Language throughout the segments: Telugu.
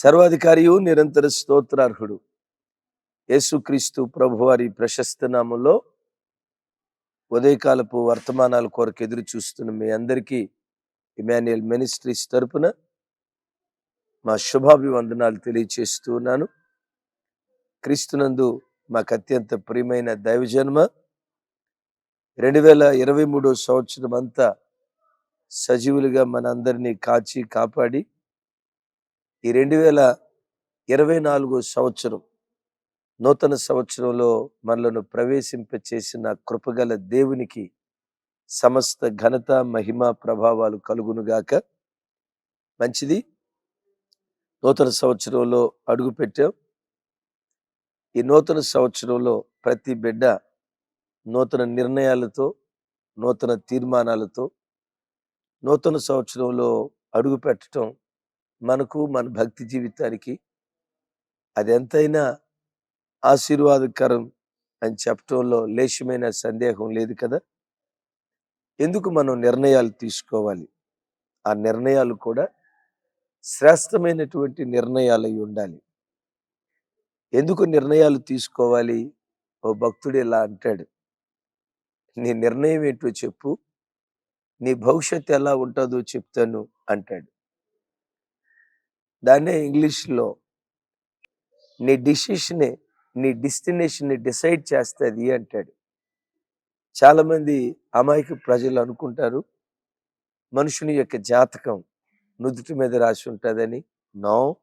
సర్వాధికారియు నిరంతర స్తోత్రార్హుడు. యేసుక్రీస్తు ప్రభువారి ప్రశస్త నామంలో ఉదయకాలపు వర్తమానాల కొరకు ఎదురు చూస్తున్న మీ అందరికీ ఇమాన్యుయల్ మినిస్ట్రీస్ తరపున మా శుభాభివందనాలు తెలియచేస్తూ ఉన్నాను. క్రీస్తునందు మాకు అత్యంత ప్రియమైన దైవజన్మ రెండు వేల ఇరవై మూడో సంవత్సరం అంతా సజీవులుగా మనందరినీ కాచి కాపాడి ఈ రెండు వేల ఇరవై నాలుగు సంవత్సరం నూతన సంవత్సరంలో మనలను ప్రవేశింప చేసిన కృపగల దేవునికి సమస్త ఘనత మహిమ ప్రభావాలు కలుగునుగాక మంచిది. నూతన సంవత్సరంలో అడుగు పెట్టాం. ఈ నూతన సంవత్సరంలో ప్రతి బిడ్డ నూతన నిర్ణయాలతో నూతన తీర్మానాలతో నూతన సంవత్సరంలో అడుగు పెట్టడం మనకు మన భక్తి జీవితానికి అది ఎంతైనా ఆశీర్వాదకరం అని చెప్పటంలో లేశమైన సందేహం లేదు కదా? ఎందుకు మనం నిర్ణయాలు తీసుకోవాలి? ఆ నిర్ణయాలు కూడా శ్రేష్టమైనటువంటి నిర్ణయాలు అయి ఉండాలి. ఎందుకు నిర్ణయాలు తీసుకోవాలి? ఓ భక్తుడు ఇలా అంటాడు. నీ నిర్ణయం ఏంటో చెప్పు. నీ భవిష్యత్తు ఎలా ఉంటుందో చెప్తాను అంటాడు. దాన్నే ఇంగ్లీష్లో నీ డిసిషన్ని నీ డెస్టినేషన్ని డిసైడ్ చేస్తుంది అంటాడు. చాలామంది అమాయక ప్రజలు అనుకుంటారు మనుషుని యొక్క జాతకం నుదుటి మీద రాసి ఉంటుందని. నో.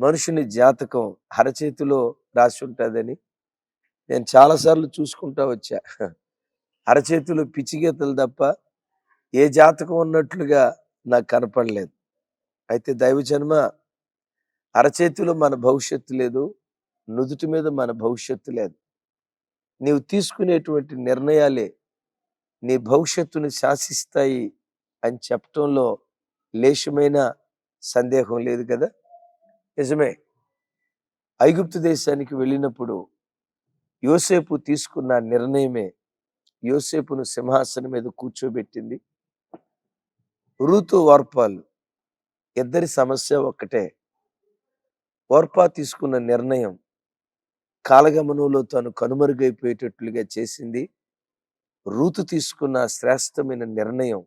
మనుషుని జాతకం అరచేతిలో రాసి ఉంటుందని. నేను చాలాసార్లు చూసుకుంటా వచ్చా. అరచేతిలో పిచ్చిగీతలు తప్ప ఏ జాతకం ఉన్నట్లుగా నాకు కనపడలేదు. అయితే దైవజన్మ అరచేతిలో మన భవిష్యత్తు లేదు నుదుటి మీద మన భవిష్యత్తు లేదు. నీవు తీసుకునేటువంటి నిర్ణయాలే నీ భవిష్యత్తును శాసిస్తాయి అని చెప్పటంలో లేశమైన సందేహం లేదు కదా? నిజమే. ఐగుప్తు దేశానికి వెళ్ళినప్పుడు యోసేపు తీసుకున్న నిర్ణయమే యోసేపును సింహాసనం మీద కూర్చోబెట్టింది. ఋతు వార్పాలు ఇద్దరి సమస్య ఒక్కటే. ఓర్పా తీసుకున్న నిర్ణయం కాలగమనంలో తాను కనుమరుగైపోయేటట్లుగా చేసింది. రూతు తీసుకున్న శ్రేష్టమైన నిర్ణయం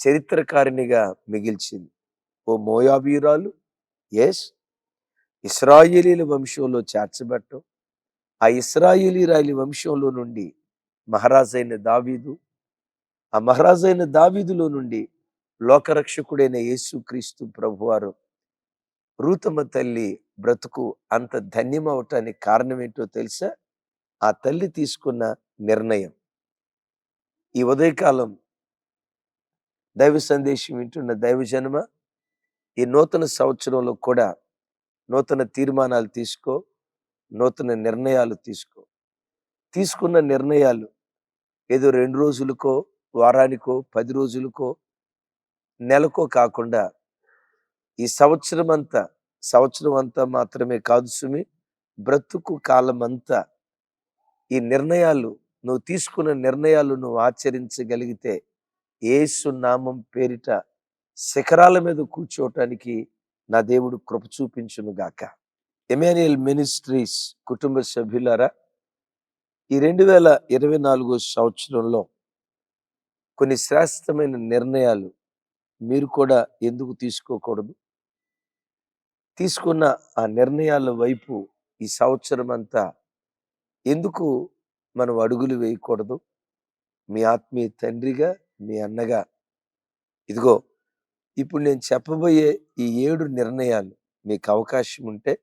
చరిత్రకారిణిగా మిగిల్చింది. ఓ మోయాబీరాలు ఎస్ ఇస్రాయేలీల వంశంలో చేర్చబట్టం ఆ ఇస్రాయేలీరాయలి వంశంలో నుండి మహారాజైన దావీదు ఆ మహారాజైన దావీదులో నుండి లోకరక్షకుడైన యేసుక్రీస్తు ప్రభువారు రూతమ్మ తల్లి బ్రతుకు అంత ధన్యం అవటానికి కారణం ఏంటో తెలుసా? ఆ తల్లి తీసుకున్న నిర్ణయం. ఈ ఉదయకాలం దైవ సందేశం వింటున్న దైవ జన్మ ఈ నూతన సంవత్సరంలో కూడా నూతన తీర్మానాలు తీసుకో నూతన నిర్ణయాలు తీసుకో. తీసుకున్న నిర్ణయాలు ఏదో రెండు రోజులకో వారానికో పది రోజులకో నెలకో కాకుండా ఈ సంవత్సరం అంతా సంవత్సరం అంతా మాత్రమే కాదు సుమి బ్రతుకు కాలం అంతా ఈ నిర్ణయాలు నువ్వు తీసుకున్న నిర్ణయాలు నువ్వు ఆచరించగలిగితే ఏసు నామం పేరిట శిఖరాల మీద కూర్చోవటానికి నా దేవుడు కృప చూపించును గాక. ఎమాన్యుయల్ మినిస్ట్రీస్ కుటుంబ సభ్యులారా ఈ రెండు వేల ఇరవై నాలుగో సంవత్సరంలో కొన్ని శ్రేష్టమైన నిర్ణయాలు మీరు కూడా ఎందుకు తీసుకోకూడదు? తీసుకున్న ఆ నిర్ణయాల వైపు ఈ సంవత్సరం అంతా ఎందుకు మనం అడుగులు వేయకూడదు? మీ ఆత్మీయ తండ్రిగా మీ అన్నగా. ఇదిగో ఇప్పుడు నేను చెప్పబోయే ఈ ఏడు నిర్ణయాలు మీకు అవకాశం ఉంటే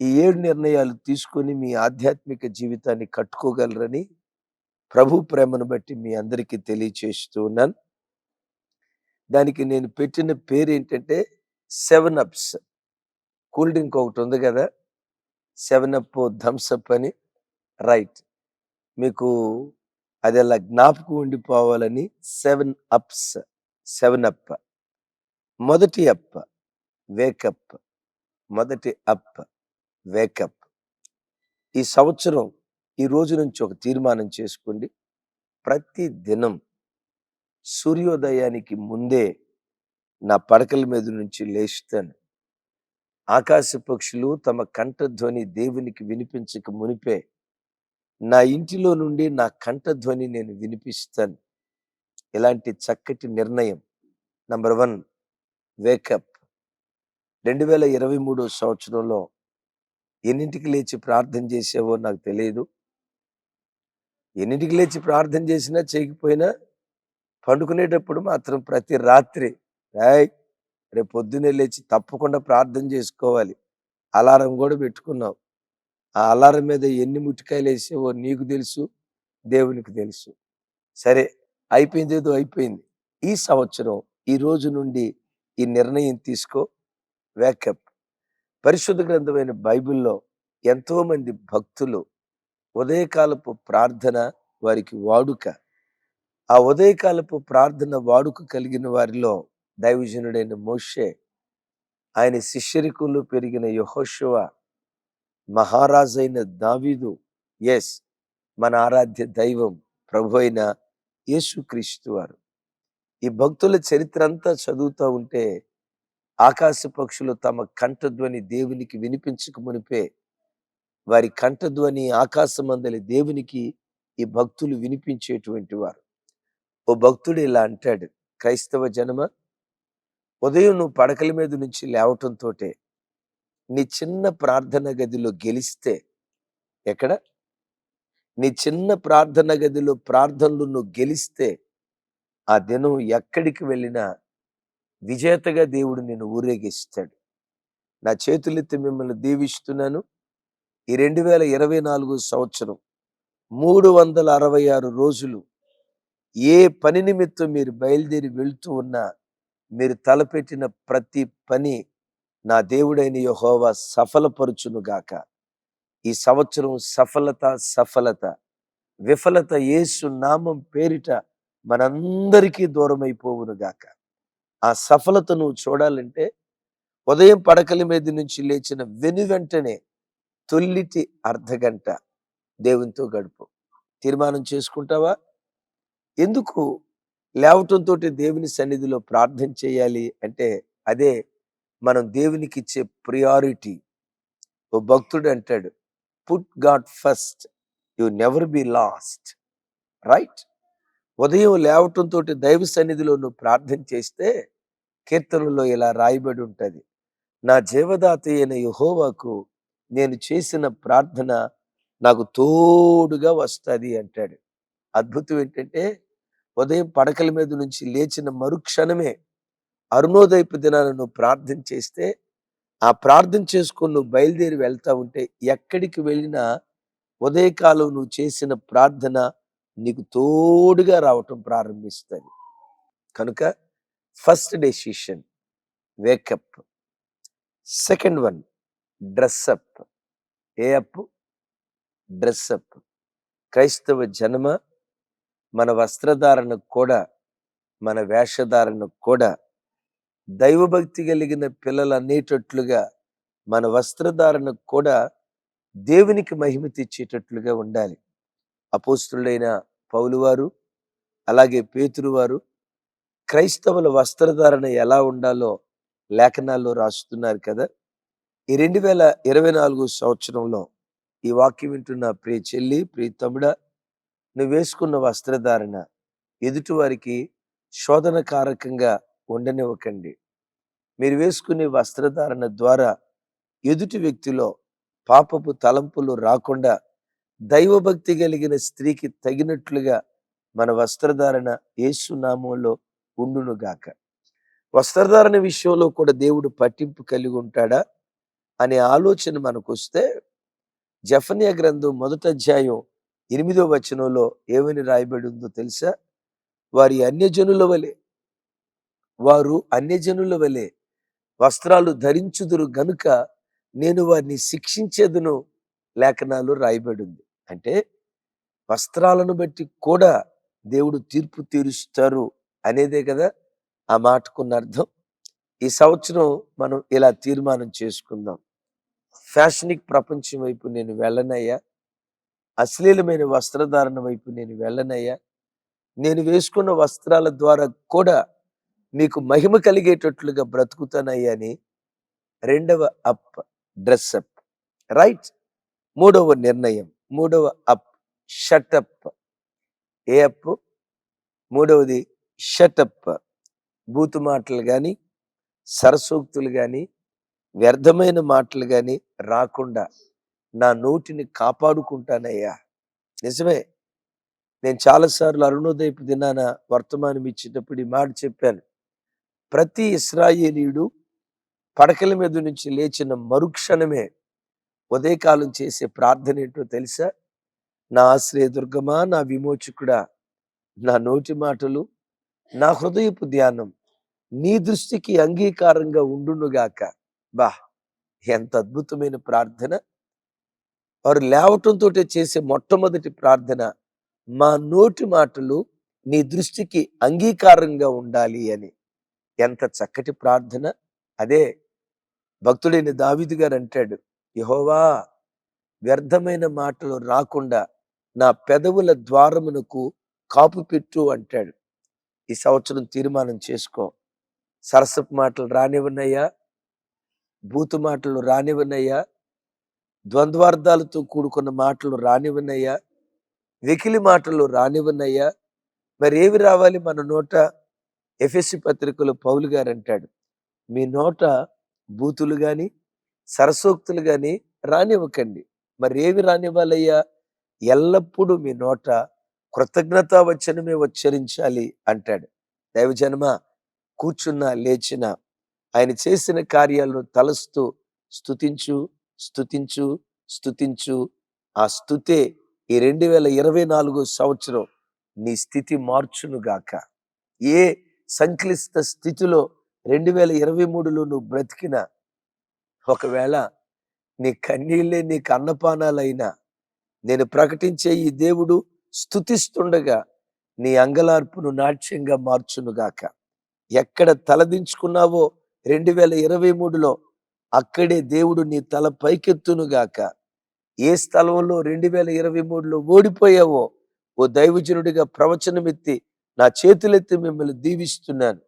ఈ ఏడు నిర్ణయాలు తీసుకొని మీ ఆధ్యాత్మిక జీవితాన్ని కట్టుకోగలరని ప్రభు ప్రేమను బట్టి మీ అందరికీ తెలియచేస్తూ ఉన్నాను. దానికి నేను పెట్టిన పేరు ఏంటంటే సెవెన్ అప్స్. కూల్ డ్రింక్ ఒకటి ఉంది కదా. సెవెన్ అప్ థమ్స్అప్ అని రైట్. మీకు అది అలా జ్ఞాపకం ఉండిపోవాలని సెవెన్ అప్స్ సెవెన్ అప్. మొదటి అప్ వేకప్ మొదటి అప్ వేకప్ ఈ సంవత్సరం ఈ రోజు నుంచి ఒక తీర్మానం చేసుకోండి. ప్రతి దినం సూర్యోదయానికి ముందే నా పడకల మీద నుంచి లేస్తాను. ఆకాశ పక్షులు తమ కంఠధ్వని దేవునికి వినిపించక మునిపే నా ఇంటిలో నుండి నా కంఠధ్వని నేను వినిపిస్తాను. ఇలాంటి చక్కటి నిర్ణయం నంబర్ వన్ వేకప్. రెండు వేల ఇరవై మూడో సంవత్సరంలో ఎన్నింటికి లేచి ప్రార్థన చేసావో నాకు తెలియదు. ఎన్నింటికి లేచి ప్రార్థన చేసినా చేయకపోయినా పండుకునేటప్పుడు మాత్రం ప్రతి రాత్రి రాయ్ రేపు పొద్దున్నే లేచి తప్పకుండా ప్రార్థన చేసుకోవాలి. అలారం కూడా పెట్టుకున్నావు. ఆ అలారం మీద ఎన్ని ముట్టికాయలు వేసావో నీకు తెలుసు దేవునికి తెలుసు. సరే అయిపోయింది ఏదో అయిపోయింది. ఈ సంవత్సరం ఈ రోజు నుండి ఈ నిర్ణయం తీసుకో. వేకప్ పరిశుద్ధ గ్రంథమైన బైబిల్లో ఎంతోమంది భక్తులు ఉదయకాలపు ప్రార్థన వారికి వాడుక. ఆ ఉదయకాలపు ప్రార్థన వాడుక కలిగిన వారిలో దైవజనుడైన మోషే ఆయన శిష్యరికులు పెరిగిన యహోశివ మహారాజైన దావీదు ఎస్ మన ఆరాధ్య దైవం ప్రభు అయిన యేసుక్రీస్తు వారు. ఈ భక్తుల చరిత్ర అంతా చదువుతూ ఉంటే ఆకాశ పక్షులు తమ కంఠధ్వని దేవునికి వినిపించక మునిపే వారి కంఠధ్వని ఆకాశమందలి దేవునికి ఈ భక్తులు వినిపించేటువంటి వారు. ఓ భక్తుడు ఇలా అంటాడు క్రైస్తవ జనమ ఉదయం నువ్వు పడకల మీద నుంచి లేవటంతో నీ చిన్న ప్రార్థన గదిలో గెలిస్తే ఎక్కడ? నీ చిన్న ప్రార్థన గదిలో ప్రార్థనలు నువ్వు గెలిస్తే ఆ దినం ఎక్కడికి వెళ్ళినా విజేతగా దేవుడు నేను ఊరేగిస్తాడు. నా చేతులెత్తి మిమ్మల్ని దీవిస్తున్నాను. ఈ రెండు వేల ఇరవై నాలుగు సంవత్సరం మూడు వందల అరవై ఆరు రోజులు ఏ పని నిమిత్తం మీరు బయలుదేరి వెళ్తూ ఉన్నా మీరు తలపెట్టిన ప్రతి పని నా దేవుడైన యహోవా సఫలపరుచును గాక. ఈ సంవత్సరం సఫలత సఫలత. విఫలత యేసు నామం పేరిట మనందరికీ దూరమైపోవునుగాక గాక. ఆ సఫలతను చూడాలంటే ఉదయం పడకల మీద నుంచి లేచిన వెను వెంటనే తొల్లిటి అర్ధగంట దేవునితో గడుపు. తీర్మానం చేసుకుంటావా? ఎందుకు లేవటంతో దేవుని సన్నిధిలో ప్రార్థన చేయాలి అంటే అదే మనం దేవునికి ఇచ్చే ప్రియారిటీ ఓ భక్తుడు అంటాడు put God first you never be lost right ఉదయం లేవటంతో దైవ సన్నిధిలో నువ్వు ప్రార్థన చేస్తే కీర్తనలో ఇలా రాయబడి ఉంటుంది నా జీవదాత అయిన యహోవాకు నేను చేసిన ప్రార్థన నాకు తోడుగా వస్తుంది అంటాడు. అద్భుతం ఏంటంటే ఉదయం పడకల మీద నుంచి లేచిన మరుక్షణమే అరుణోదయపు దినాన్ని నువ్వు ప్రార్థన చేస్తే ఆ ప్రార్థన చేసుకొని నువ్వు బయలుదేరి వెళ్తా ఉంటే ఎక్కడికి వెళ్ళినా ఉదయకాలం నువ్వు చేసిన ప్రార్థన నీకు తోడుగా రావటం ప్రారంభిస్తుంది. కనుక first decision wake up. Second one dress up a up. Dress up క్రైస్తవ జన్మ మన వస్త్రధారణకు కూడా మన వేషధారణకు కూడా దైవభక్తి కలిగిన పిల్లలు అనేటట్లుగా మన వస్త్రధారణకు కూడా దేవునికి మహిమ తెచ్చేటట్లుగా ఉండాలి. అపోస్తుడైన పౌలువారు అలాగే పేతురువారు క్రైస్తవుల వస్త్రధారణ ఎలా ఉండాలో లేఖనాల్లో రాస్తున్నారు కదా! ఈ రెండు వేల ఇరవై నాలుగు సంవత్సరంలో ఈ వాక్యం వింటున్న ప్రియ చెల్లి ప్రియ తమ్ముడ నువ్వు వేసుకున్న వస్త్రధారణ ఎదుటివారికి శోధనకారకంగా ఉండనివ్వకండి. మీరు వేసుకునే వస్త్రధారణ ద్వారా ఎదుటి వ్యక్తిలో పాపపు తలంపులు రాకుండా దైవభక్తి కలిగిన స్త్రీకి తగినట్లుగా మన వస్త్రధారణ ఏసునామంలో ఉండునుగాక. వస్త్రధారణ విషయంలో కూడా దేవుడు పట్టింపు కలిగి ఉంటాడా అనే ఆలోచన మనకు వస్తే జఫన్య గ్రంథం మొదట అధ్యాయం ఎనిమిదో వచనంలో ఏమని రాయబడి ఉందో తెలుసా? వారి అన్యజనుల వలె. వారు అన్యజనుల వలె వస్త్రాలు ధరించుదురు గనుక నేను వారిని శిక్షించేదును లేఖనాలు రాయబడి ఉంది అంటే వస్త్రాలను బట్టి కూడా దేవుడు తీర్పు తీరుస్తారు అనేదే కదా ఆ మాటకున్న అర్థం. ఈ సంవత్సరం మనం ఇలా తీర్మానం చేసుకుందాం. ఫ్యాషనిక్ ప్రపంచం వైపు నేను వెళ్ళనయ్యా. అశ్లీలమైన వస్త్రధారణ వైపు నేను వెళ్ళనయ్యా. నేను వేసుకున్న వస్త్రాల ద్వారా కూడా మీకు మహిమ కలిగేటట్లుగా బ్రతుకుతానయ్యా అని. రెండవ అప్ డ్రెస్అప్ రైట్. మూడవ నిర్ణయం. మూడవ up shut up a up? మూడవది షటప్ బూతు మాటలు కానీ సరసూక్తులు కానీ వ్యర్థమైన మాటలు కానీ రాకుండా నా నోటిని కాపాడుకుంటానయ్యా. నిజమే. నేను చాలాసార్లు అరుణోదయపు దినాన వర్తమానం ఇచ్చేటప్పుడు ఈ మాట చెప్పాను. ప్రతి ఇస్రాయేలీయుడు పడకల మీద నుంచి లేచిన మరుక్షణమే ఉదయకాలం చేసే ప్రార్థన ఏంటో తెలుసా? నా ఆశ్రయదుర్గమా నా విమోచకుడా నా నోటి మాటలు నా హృదయపు ధ్యానం నీ దృష్టికి అంగీకారంగా ఉండునుగాక. బా ఎంత అద్భుతమైన ప్రార్థన. వారు లేవటంతో చేసే మొట్టమొదటి ప్రార్థన మా నోటి మాటలు నీ దృష్టికి అంగీకారంగా ఉండాలి అని. ఎంత చక్కటి ప్రార్థన. అదే భక్తుడైన దావిది గారు అంటాడు యహోవా వ్యర్థమైన మాటలు రాకుండా నా పెదవుల ద్వారమునకు కాపు పెట్టు అంటాడు. ఈ సంవత్సరం తీర్మానం చేసుకో. సరసపు మాటలు రానివ్వనయ్యా బూతు మాటలు రానివ్వనయ్యా ద్వంద్వార్థాలతో కూడుకున్న మాటలు రానివనయ్యా వెకిలి మాటలు రానివనయ్యా మరి ఏవి రావాలి? మన నోట ఎఫ్ఎస్సి పత్రికలో పౌలు గారు అంటాడు మీ నోట బూతులు కానీ సరసోక్తులు కానీ రానివ్వకండి. మరి ఏవి రానివ్వాలయ్యా? ఎల్లప్పుడూ మీ నోట కృతజ్ఞతా వచనమే ఉచ్చరించాలి అంటాడు. దైవజన్మ కూర్చున్నా లేచిన ఆయన చేసిన కార్యాలను తలస్తూ స్తుతించు స్థుతించు స్థుతించు ఆ స్థుతే ఈ రెండు వేల ఇరవై నాలుగో సంవత్సరం నీ స్థితి మార్చునుగాక ఏ సంక్లిష్ట స్థితిలో రెండు వేల ఇరవై మూడులో నువ్వు బ్రతికిన ఒకవేళ నీ కన్నీళ్ళే నీకు అన్నపానాలైనా నేను ప్రకటించే ఈ దేవుడు స్థుతిస్తుండగా నీ అంగలార్పును నాట్యంగా మార్చునుగాక ఎక్కడ తలదించుకున్నావో రెండు వేల ఇరవై మూడులో అక్కడే దేవుడు నీ తల పైకెత్తునుగాక ఏ స్థలంలో రెండు వేల ఇరవై మూడులో ఓడిపోయావో ఓ దైవజనుడిగా ప్రవచనమెత్తి నా చేతులెత్తి మిమ్మల్ని దీవిస్తున్నాను.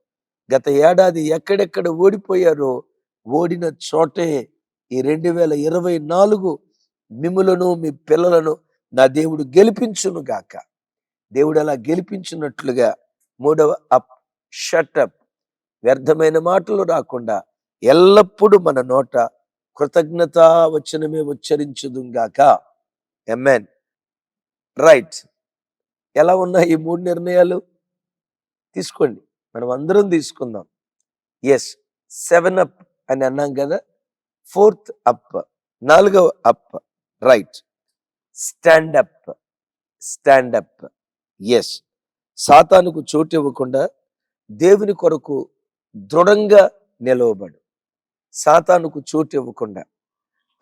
గత ఏడాది ఎక్కడెక్కడ ఓడిపోయారో ఓడిన చోటే ఈ రెండు వేల ఇరవై నాలుగు మిమ్ములను మీ పిల్లలను నా దేవుడు గెలిపించును గాక. దేవుడు అలా గెలిపించినట్లుగా మూడవ అప్ షటప్ వ్యర్థమైన మాటలు రాకుండా ఎల్లప్పుడూ మన నోట కృతజ్ఞతా వచనమే ఉచ్చరించుదుంగాక ఎమ్మెన్ రైట్ ఎలా ఉన్నాయి ఈ మూడు నిర్ణయాలు? తీసుకోండి. మనం అందరం తీసుకుందాం. ఎస్ సెవెన్ అప్ అని అన్నాం కదా? ఫోర్త్ అప్ నాలుగవ up right stand up stand up yes సాతానుకు చోటు ఇవ్వకుండా దేవుని కొరకు దృఢంగా నిలవబడు. సాతానుకు చోటు ఇవ్వకుండా.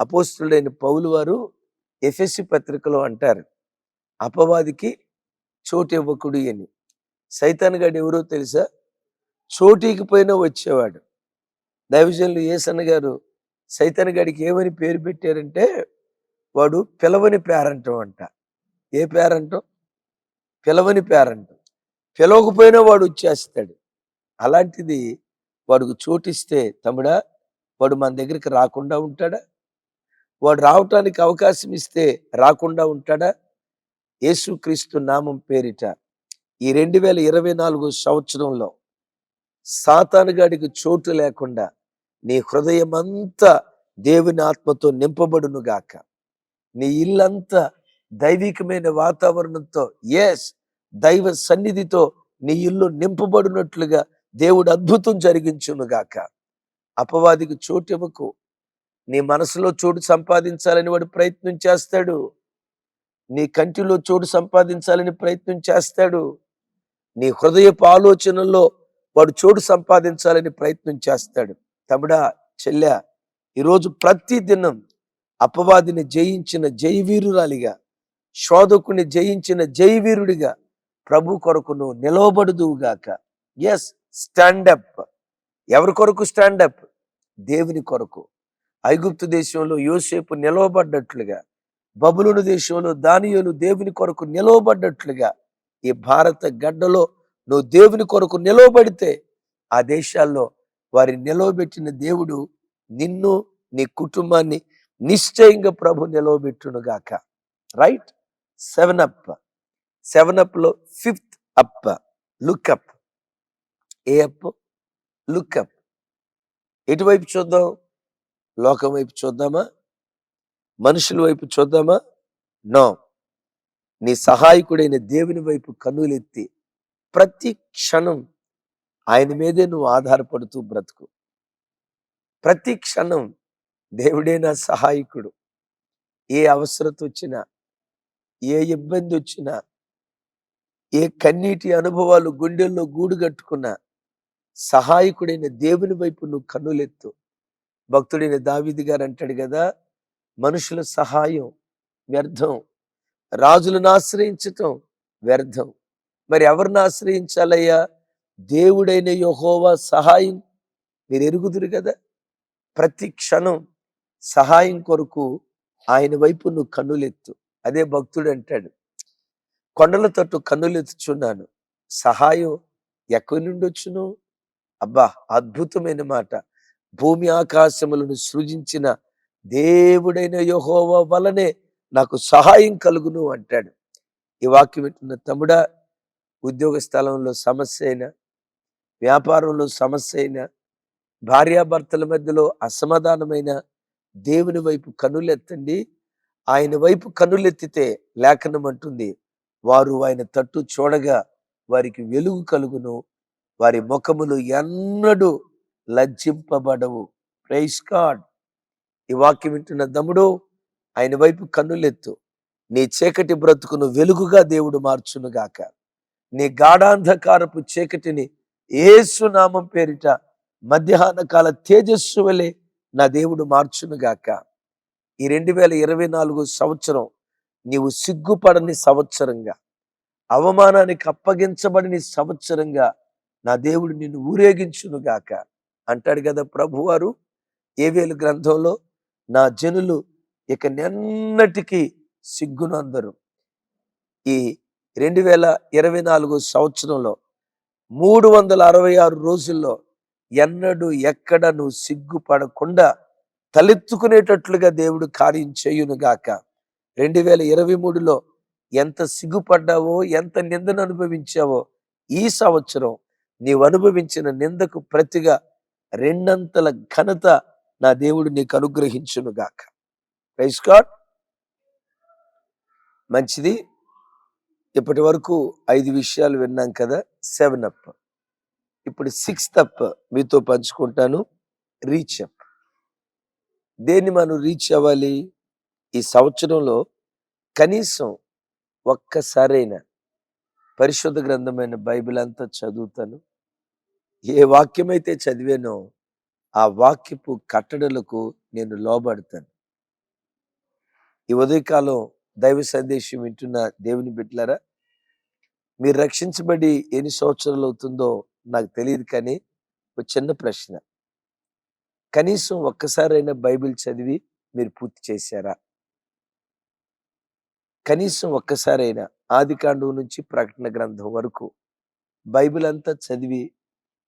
అపోస్తుడైన పౌలు వారు ఎఫ్ఎస్సి పత్రికలో అంటారు అపవాదికి చోటు ఇవ్వకుడి అని. సైతాన్ గాడు ఎవరో తెలుసా? చోటీకి పోయినా వచ్చేవాడు. దైవజనులు ఏసన్న గారు సైతాన్ గాడికి ఏమని పేరు పెట్టారంటే వాడు పిలవని పేరంటం అంట. ఏ పేరంటం? పిలవని పేరంటం. పిలవకపోయినా వాడు వచ్చేస్తాడు. అలాంటిది వాడికి చోటిస్తే తమ్ముడా వాడు మన దగ్గరికి రాకుండా ఉంటాడా? వాడు రావటానికి అవకాశం ఇస్తే రాకుండా ఉంటాడా? యేసుక్రీస్తు నామం పేరిట ఈ రెండు వేల ఇరవై నాలుగు సంవత్సరంలో సాతానుగాడికి చోటు లేకుండా నీ హృదయం అంతా దేవుని ఆత్మతో నింపబడును గాక. నీ ఇల్లంతా దైవికమైన వాతావరణంతో ఎస్ దైవ సన్నిధితో నీ ఇల్లు నింపబడినట్లుగా దేవుడు అద్భుతం జరిగించును గాక. అపవాదికి చోటు ఇవ్వకు. నీ మనసులో చోటు సంపాదించాలని వాడు ప్రయత్నం చేస్తాడు. నీ కంటిలో చోటు సంపాదించాలని ప్రయత్నం చేస్తాడు. నీ హృదయపు ఆలోచనల్లో వాడు చోటు సంపాదించాలని ప్రయత్నం చేస్తాడు. తమ్ముడా చెల్లె ఈరోజు ప్రతి దినం అపవాదిని జయించిన జయవీరురాలిగా శోధకుని జయించిన జయవీరుడిగా ప్రభు కొరకును నిలవబడుదువుగాక ఎస్ స్టాండప్ ఎవరి కొరకు స్టాండప్ దేవుని కొరకు. ఐగుప్తు దేశంలో యోసేపు నిలవబడ్డట్లుగా బబులును దేశంలో దానియులు దేవుని కొరకు నిలవబడ్డట్లుగా ఈ భారత గడ్డలో నువ్వు దేవుని కొరకు నిలవబడితే ఆ దేశాల్లో వారి నిలవబెట్టిన దేవుడు నిన్ను నీ కుటుంబాన్ని నిశ్చయంగా ప్రభు నిలవబెట్టును గాక. Right seven up seven అప్లో fifth up look up a up look up. ఎటువైపు చూద్దాం? లోకం వైపు చూద్దామా? మనుషుల వైపు చూద్దామా? నో. నీ సహాయకుడైన దేవుని వైపు కన్నులెత్తి ప్రతి క్షణం ఆయన మీదే నువ్వు ఆధారపడుతూ బ్రతుకు. ప్రతి క్షణం దేవుడే నా సహాయకుడు. ఏ అవసరత వచ్చినా ఏ ఇబ్బంది వచ్చినా ఏ కన్నీటి అనుభవాలు గుండెల్లో గూడు కట్టుకున్నా సహాయకుడైన దేవుని వైపు నువ్వు కన్నులెత్తు. భక్తుడైన దావిది గారు అంటాడు కదా మనుషుల సహాయం వ్యర్థం రాజులను ఆశ్రయించటం వ్యర్థం. మరి ఎవరిని ఆశ్రయించాలయ్యా? దేవుడైన యహోవా సహాయం. మీరు ఎరుగుదురు కదా ప్రతి క్షణం సహాయం కొరకు ఆయన వైపు నువ్వు కన్నులెత్తు. అదే భక్తుడు అంటాడు కొండల తట్టు కన్నులెత్తుచున్నాను సహాయం ఎక్కడి నుండి వచ్చును అబ్బా! అద్భుతమైన మాట. భూమి ఆకాశములను సృజించిన దేవుడైన యహోవ వలనే నాకు సహాయం కలుగును అంటాడు. ఈ వాక్యం వింటున్న తమ్ముడా ఉద్యోగ స్థలంలో సమస్య అయినా వ్యాపారంలో సమస్య అయినా భార్యాభర్తల మధ్యలో అసమాధానమైన దేవుని వైపు కనులెత్తండి. ఆయన వైపు కనులెత్తితే లేఖనం అంటుంది వారు ఆయన తట్టు చూడగా వారికి వెలుగు కలుగును. వారి ముఖములు ఎన్నడూ లజ్జింపబడవు. ప్రైస్ గాడ్ ఈ వాక్యం వింటున్న దమ్ముడు ఆయన వైపు కన్నులెత్తు. నీ చీకటి బ్రతుకును వెలుగుగా దేవుడు మార్చునుగాక. నీ గాఢాంధకారపు చీకటిని ఏసునామం పేరిట మధ్యాహ్న కాల తేజస్సు వలె నా దేవుడు మార్చునుగాక. ఈ రెండు వేల ఇరవై నాలుగు సంవత్సరం నీవు సిగ్గుపడని సంవత్సరంగా అవమానానికి అప్పగించబడిన సంవత్సరంగా నా దేవుడు నిన్ను ఊరేగించునుగాక అంటాడు కదా ప్రభువారు ఏవేలు గ్రంథంలో నా జనులు ఇక నిన్నటికి సిగ్గునందరు ఈ రెండు వేల ఇరవై నాలుగు సంవత్సరంలో మూడు వందల అరవై ఆరు రోజుల్లో ఎన్నడూ ఎక్కడ నువ్వు సిగ్గుపడకుండా తలెత్తుకునేటట్లుగా దేవుడు కార్యం చేయునుగాక రెండు వేల ఇరవై మూడులో ఎంత సిగ్గుపడ్డావో ఎంత నిందను అనుభవించావో ఈ సంవత్సరం నీవు అనుభవించిన నిందకు ప్రతిగా రెండంతల ఘనత నా దేవుడు నీకు అనుగ్రహించును గాక గాడ్ మంచిది. ఇప్పటి వరకు ఐదు విషయాలు విన్నాం కదా సెవెన్ అప్ ఇప్పుడు సిక్స్త్ అప్ మీతో పంచుకుంటాను. రీచ్ అప్ దేన్ని మనం రీచ్ అవ్వాలి? ఈ సంవత్సరంలో కనీసం ఒక్కసారైనా పరిశుద్ధ గ్రంథమైన బైబిల్ అంతా చదువుతాను. ఏ వాక్యమైతే చదివానో ఆ వాక్యపు కట్టడలకు నేను లోబడతాను. ఈ ఉదయకాలం దైవ సందేశం వింటున్న దేవుని బిడ్డలారా మీరు రక్షించబడి ఎన్ని సంవత్సరాలు అవుతుందో నాకు తెలియదు కానీ ఒక చిన్న ప్రశ్న. కనీసం ఒక్కసారైనా బైబిల్ చదివి మీరు పూర్తి చేశారా? కనీసం ఒక్కసారైనా ఆది కాండం నుంచి ప్రకటన గ్రంథం వరకు బైబిల్ అంతా చదివి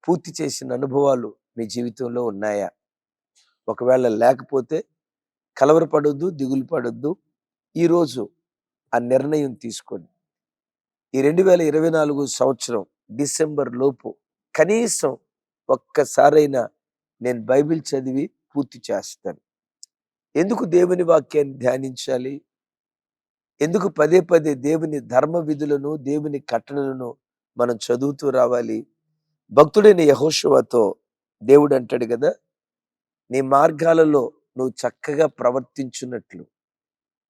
పూర్తి చేసిన అనుభవాలు మీ జీవితంలో ఉన్నాయా? ఒకవేళ లేకపోతే కలవరపడొద్దు దిగులు పడొద్దు ఈరోజు ఆ నిర్ణయం తీసుకోండి ఈ రెండు వేల ఇరవై నాలుగు సంవత్సరం డిసెంబర్ లోపు కనీసం ఒక్కసారైనా నేను బైబిల్ చదివి పూర్తి చేస్తాను. ఎందుకు దేవుని వాక్యాన్ని ధ్యానించాలి? ఎందుకు పదే పదే దేవుని ధర్మ విధులను దేవుని కట్టడలను మనం చదువుతూ రావాలి? భక్తుడైన యహోశువతో దేవుడు అంటాడు కదా నీ మార్గాలలో నువ్వు చక్కగా ప్రవర్తించున్నట్లు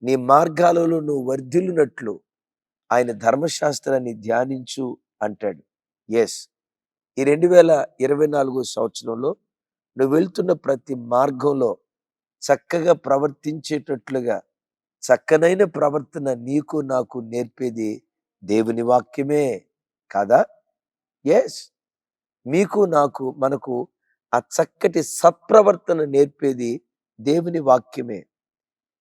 నీ మార్గాలలో నువ్వు వర్ధిల్లునట్లు ఆయన ధర్మశాస్త్రాన్ని ధ్యానించు అంటాడు. ఎస్ ఈ రెండు వేల ఇరవై నాలుగు సంవత్సరంలో నువ్వు వెళ్తున్న ప్రతి మార్గంలో చక్కగా ప్రవర్తించేటట్లుగా చక్కనైన ప్రవర్తన నీకు నాకు నేర్పేది దేవుని వాక్యమే కాదా? ఎస్ మీకు నాకు మనకు ఆ చక్కటి సత్ప్రవర్తన నేర్పేది దేవుని వాక్యమే.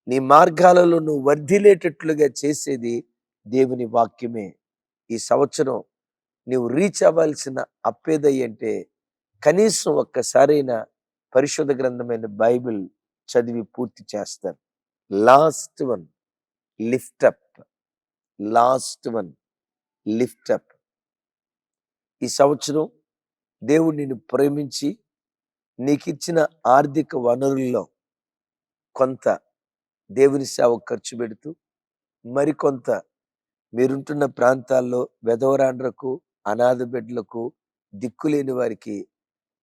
నీ మార్గాలలో నువ్వు వర్ధిలేటట్లుగా చేసేది దేవుని వాక్యమే. ఈ సంవత్సరం నీవు రీచ్ అవ్వాల్సిన అప్పేదయ్యి అంటే కనీసం ఒక్కసారైనా పరిశుద్ధ గ్రంథమైన బైబిల్ చదివి పూర్తి చేస్తారు last one lift up. Last one lift up. ఈ సంవత్సరం దేవుడు నిన్ను ప్రేమించి నీకు ఇచ్చిన ఆర్థిక వనరుల్లో కొంత దేవుని సేవ ఖర్చు పెడుతూ మరికొంత మీరుంటున్న ప్రాంతాల్లో వెధవరాండ్రకు అనాథ బిడ్డలకు దిక్కులేని వారికి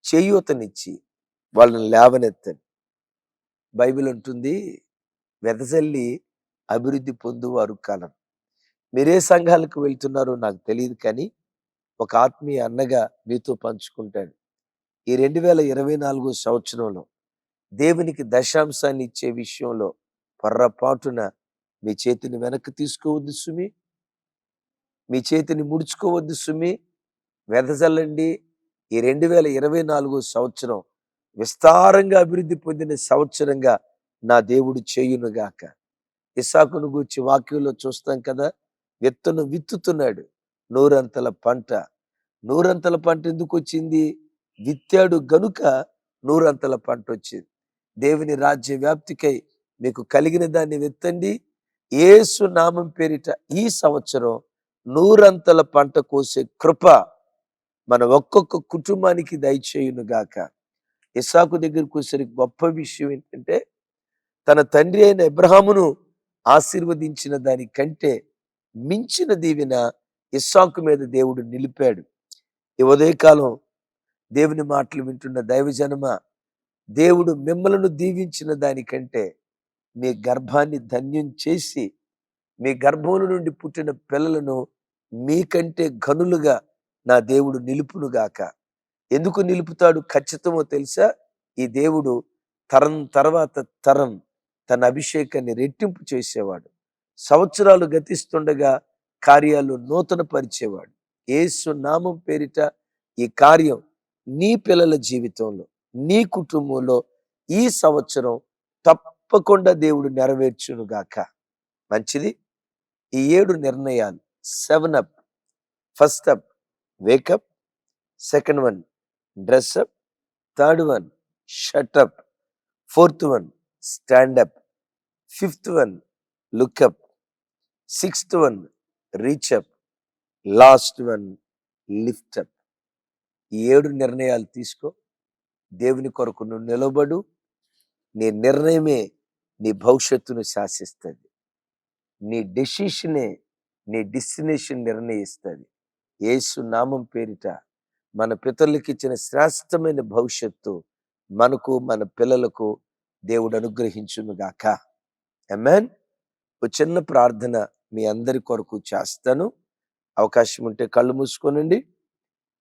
చేయూతనిచ్చి వాళ్ళని లేవనెత్తని. బైబిల్ ఉంటుంది వెదజల్లి అభివృద్ధి పొందువారు కాలం. మీరే సంఘాలకు వెళ్తున్నారో నాకు తెలియదు కానీ ఒక ఆత్మీయ అన్నగా మీతో పంచుకుంటాడు. ఈ రెండు వేల ఇరవై నాలుగో సంవత్సరంలో దేవునికి దశాంశాన్ని ఇచ్చే విషయంలో పొర్రపాటున మీ చేతిని వెనక్కి తీసుకోవద్దు సుమి. మీ చేతిని ముడుచుకోవద్దు సుమి. వెదజల్లండి. ఈ రెండు వేల ఇరవై నాలుగో సంవత్సరం విస్తారంగా అభివృద్ధి పొందిన సంవత్సరంగా నా దేవుడు చేయునుగాక. ఇసాకును గూర్చి వాక్యంలో చూస్తాం కదా విత్తను విత్తుతున్నాడు. నూరంతల పంట. నూరంతల పంట ఎందుకు వచ్చింది విత్తాడు గనుక నూరంతల పంట వచ్చింది దేవుని రాజ్య వ్యాప్తికై మీకు కలిగిన దాన్ని విత్తండి. ఏసు నామం పేరిట ఈ సంవత్సరం నూరంతల పంట కోసే కృప మన ఒక్కొక్క కుటుంబానికి దయచేయును గాక. ఇసాకు దగ్గరికి వచ్చే గొప్ప విషయం ఏంటంటే తన తండ్రి అయిన ఇబ్రహామును ఆశీర్వదించిన దానికంటే మించిన దీవెన ఇస్సాకు మీద దేవుడు నిలిపాడు. ఈ ఉదయకాలం దేవుని మాటలు వింటున్న దైవజనమ దేవుడు మిమ్మలను దీవించిన దానికంటే మీ గర్భాన్ని ధన్యం చేసి మీ గర్భముల నుండి పుట్టిన పిల్లలను మీకంటే ఘనులుగా నా దేవుడు నిలుపునుగాక ఎందుకు నిలుపుతాడు ఖచ్చితమో తెలుసా? ఈ దేవుడు తరం తర్వాత తరం తన అభిషేకాన్ని రెట్టింపు చేసేవాడు. సంవత్సరాలు గతిస్తుండగా కార్యాలు నూతన పరిచేవాడు ఏసు నామం పేరిట ఈ కార్యం నీ పిల్లల జీవితంలో నీ కుటుంబంలో ఈ సంవత్సరం తప్పకుండా దేవుడు నెరవేర్చునుగాక. మంచిది? ఈ ఏడు నిర్ణయాలు seven up. First up wake up second one dress up. Third one shut up fourth one stand up fifth one look up sixth one reach up last one lift up ఈ ఏడు నిర్ణయాలు తీసుకో. దేవుని కొరకు నువ్వు నిలబడు. నీ నిర్ణయమే నీ భవిష్యత్తును శాసిస్తుంది. నీ డెసిషనే నీ డెస్టినేషన్ నిర్ణయిస్తుంది. యేసు నామం పేరిట మన పితరులకు ఇచ్చిన శ్రేష్టమైన భవిష్యత్తు మనకు మన పిల్లలకు దేవుడు అనుగ్రహించునుగాక ఎమెన్ ఒక చిన్న ప్రార్థన మీ అందరి కొరకు చేస్తాను. అవకాశం ఉంటే కళ్ళు మూసుకోనండి.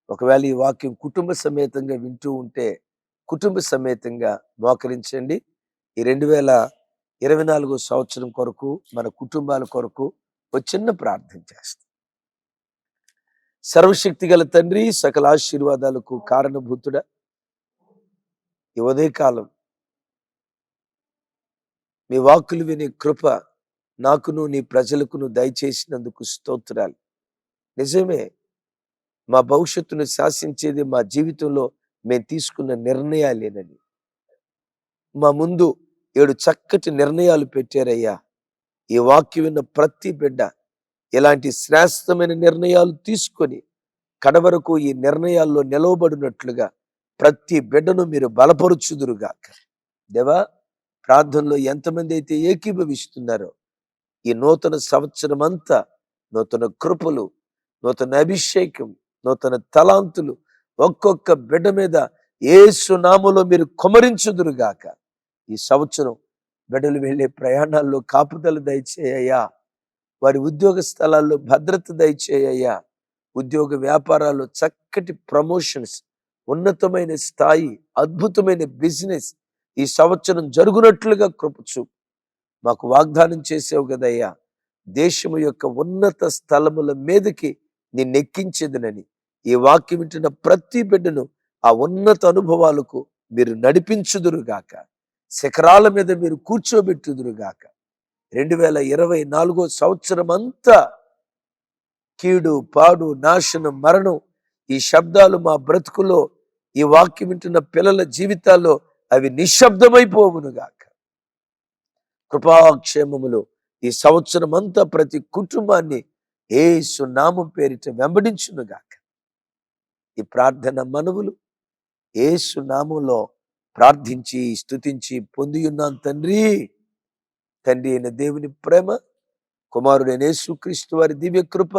ఒకవేళ ఈ వాక్యం కుటుంబ సమేతంగా వింటూ ఉంటే కుటుంబ సమేతంగా మోకరించండి. ఈ రెండు వేల ఇరవై నాలుగో సంవత్సరం కొరకు మన కుటుంబాల కొరకు ఒక చిన్న ప్రార్థన చేస్తాం. సర్వశక్తి గల తండ్రి సకల ఆశీర్వాదాలకు కారణభూతుడా. ఈ ఉదయకాలం మీ వాక్కులు వినే కృప నాకును నీ ప్రజలకును దయచేసినందుకు స్తోత్రాలు. నిజమే మా భవిష్యత్తును శాసించేది మా జీవితంలో మేము తీసుకున్న నిర్ణయాలేనని. మా ముందు ఏడు చక్కటి నిర్ణయాలు పెట్టారయ్యా. ఈ వాక్యం విన్న ప్రతి బిడ్డ ఇలాంటి శ్రేష్టమైన నిర్ణయాలు తీసుకొని కడవరకు ఈ నిర్ణయాల్లో నిలవబడినట్లుగా ప్రతి బిడ్డను మీరు బలపరుచుదురుగాక. దేవా ప్రార్థనలో ఎంతమంది అయితే ఏకీభవిస్తున్నారో ఈ నూతన సంవత్సరం అంతా నూతన కృపలు నూతన అభిషేకం నూతన తలాంతులు ఒక్కొక్క బిడ్డ మీద ఏసు నామలో మీరు కుమరించుదురుగాక. ఈ సంవత్సరం బిడ్డలు వెళ్ళే ప్రయాణాల్లో కాపుదలు దయచేయ్యా వారి ఉద్యోగ స్థలాల్లో భద్రత దయచేయ్యా ఉద్యోగ వ్యాపారాల్లో చక్కటి ప్రమోషన్స్ ఉన్నతమైన స్థాయి అద్భుతమైన బిజినెస్ ఈ సంవత్సరం జరుగునట్లుగా కృపచు మాకు వాగ్దానం చేసావు కదయ్యా. దేశము యొక్క ఉన్నత స్థలముల మీదకి నిన్నెక్కించేదనని. ఈ వాక్యం వింటున్న ప్రతి బిడ్డను ఆ ఉన్నత అనుభవాలకు మీరు నడిపించుదురుగాక. శిఖరాల మీద మీరు కూర్చోబెట్టుదురుగాక. రెండు వేల ఇరవై నాలుగో సంవత్సరం అంతా కీడు పాడు నాశనం మరణం ఈ శబ్దాలు మా బ్రతుకులో ఈ వాక్యం వింటున్న పిల్లల జీవితాల్లో అవి నిశ్శబ్దమైపోవునుగాక. కృపాక్షేమములు. ఈ సంవత్సరం అంతా ప్రతి కుటుంబాన్ని ఏ నామం పేరిట వెంబడించును గాక ఈ ప్రార్థన మనవులు ఏ నామంలో ప్రార్థించి స్తుతించి పొందియున్నాను తండ్రి. తండ్రి అయిన దేవుని ప్రేమ కుమారుడైన యేసుక్రీస్తు వారి దివ్య కృప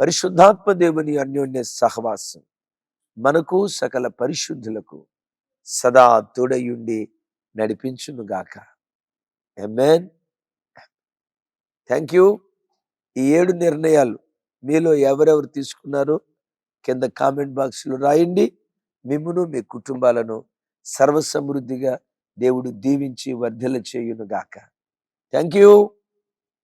పరిశుద్ధాత్మ దేవుని అన్యోన్య సహవాసం మనకు సకల పరిశుద్ధులకు సదా తోడయుండి నడిపించునుగాక. ఎమ్మెన్ థ్యాంక్ యూ ఈ ఏడు నిర్ణయాలు మీలో ఎవరెవరు తీసుకున్నారో కింద కామెంట్ బాక్స్లో రాయండి. మిమ్మును మీ కుటుంబాలను సర్వసమృద్ధిగా దేవుడు దీవించి వర్ధల చేయునుగాక థ్యాంక్ యూ